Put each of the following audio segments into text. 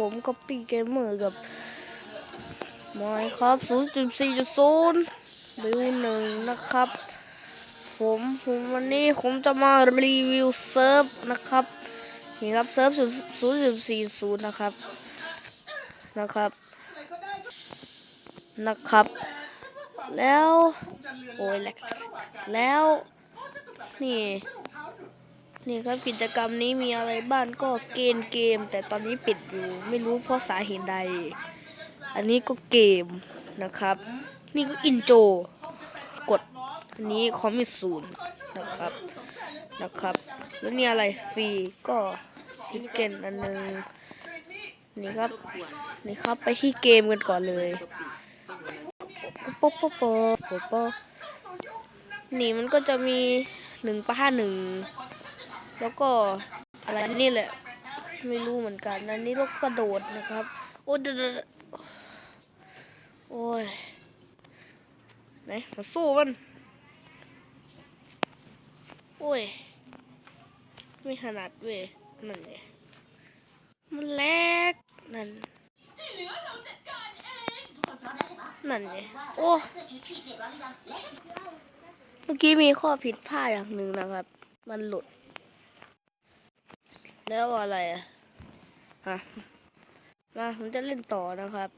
ผมก็ปีเกมเมอร์กับมอยครับ0.4.0บิวหนึ่งนะครับ ผมผมวันนี้ผมจะมารีวิวเซิร์ฟนะครับนี่ครับเซิร์ฟ0.4.0นะครับนะครับนะครับ แล้ว โอ้ยแหลกแล้ว นี่ นี่ครับกิจกรรมนี้มีอะไรบ้างก็เกมเกม แต่ตอนนี้ปิดอยู่ไม่รู้เพราะสาเหตุใด อันนี้ก็เกมนะครับ นี่ก็อินโจ กดอันนี้คอมมิศูนย์นะครับนะครับ แล้วนี่อะไรฟรีก็ชิคเก้นอันหนึงนี่ครับนี่ครับไปที่เกมกันก่อนเลยป๊ะโป๊ะโป๊ะโป๊ะโป๊ะนี่มันก็จะมีหนึ่งป้าหนึ่ง แล้วก็อะไรนี่แหละ ไม่รู้เหมือนกันอันนี้ลูกกระโดดนะครับ โอ้ยเดี๋ยวเดี๋ยวโอ้ยไหนมาสู้มัน โอ้ย ไม่ขนาดเว้ยนั่นไงมันแลกนั่นนั่นไงโอ้เมื่อกี้มีข้อผิดพลาดอย่างหนึ่งนะครับ มันหลุด แล้วอะไรอะฮะมาผมจะเล่นต่อนะครับ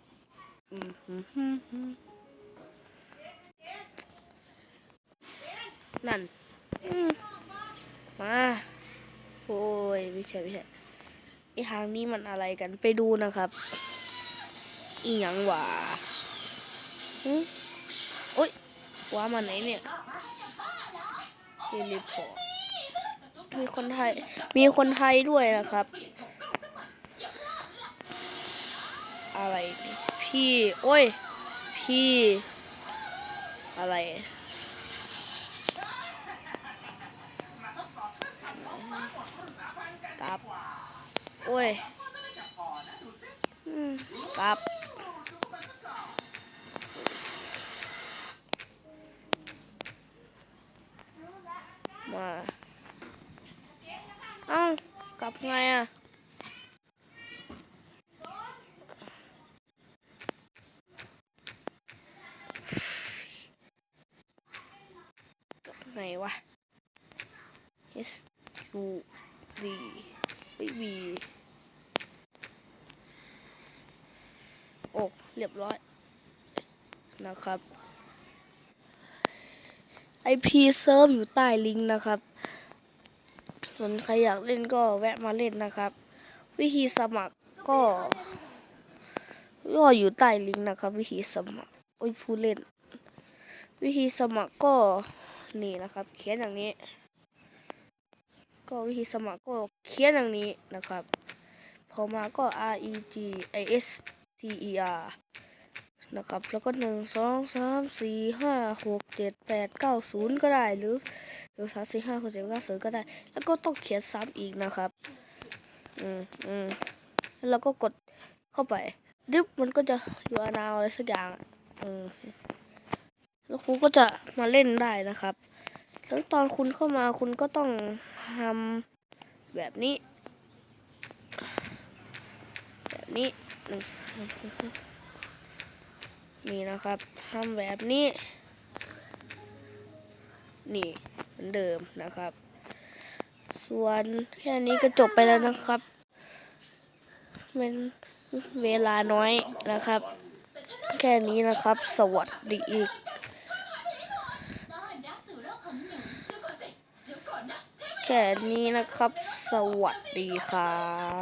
อืมฮึ่มฮึ่มฮึ่มนั่นอืมมาโอ้ยไม่ใช่ไม่ใช่ไอทางนี้มันอะไรกันไปดูนะครับ อีหยังหว่าหึโอ้ยว่ามาไหนเนี่ยเฮลิพอร์ต มีคนไทย มีคนไทยด้วยนะครับ อะไร พี่ โอ้ย พี่ อะไรตับโอ้ยอืมตับมา กลับไงอะไงวะ S U D ไม่ V โอ้ เรียบร้อย นะครับ IP เซิร์ฟอยู่ใต้ลิงก์นะครับ ส่วนใครอยากเล่นก็แวะมาเล่นนะครับ วิธีสมัครก็ก็อยู่ใต้ลิงก์นะครับ วิธีสมัครโอ้ยผู้เล่น วิธีสมัครก็นี่นะครับ เขียนอย่างนี้ ก็วิธีสมัครก็เขียนอย่างนี้นะครับพอมาก็ R E G I S T E R นะครับ แล้วก็หนึ่งสองสามสี่ห้าหกเจ็ดแปดเก้าศูนย์ก็ได้หรือ รือสามสี่ห้าหกเจ็ดแปดเก้าศูนย์ก็ได้ แล้วก็ต้องเขียนซ้ำอีกนะครับ อืมอืมแล้วก็กดเข้าไปดึบมันก็จะอยู่อนาวอะไรสักอย่างอืมแล้วคุณก็จะมาเล่นได้นะครับแล้วตอนคุณเข้ามาคุณก็ต้องทำแบบนี้ แบบนี้หนึ่งนี่นะครับทำแบบนี้ นี่ มือนเดิมนะครับ ส่วนแค่นี้ก็จบไปแล้วนะครับ เป็นเวลาน้อยนะครับ แค่นี้นะครับ สวัสดีอีกแค่นี้นะครับ สวัสดีครับ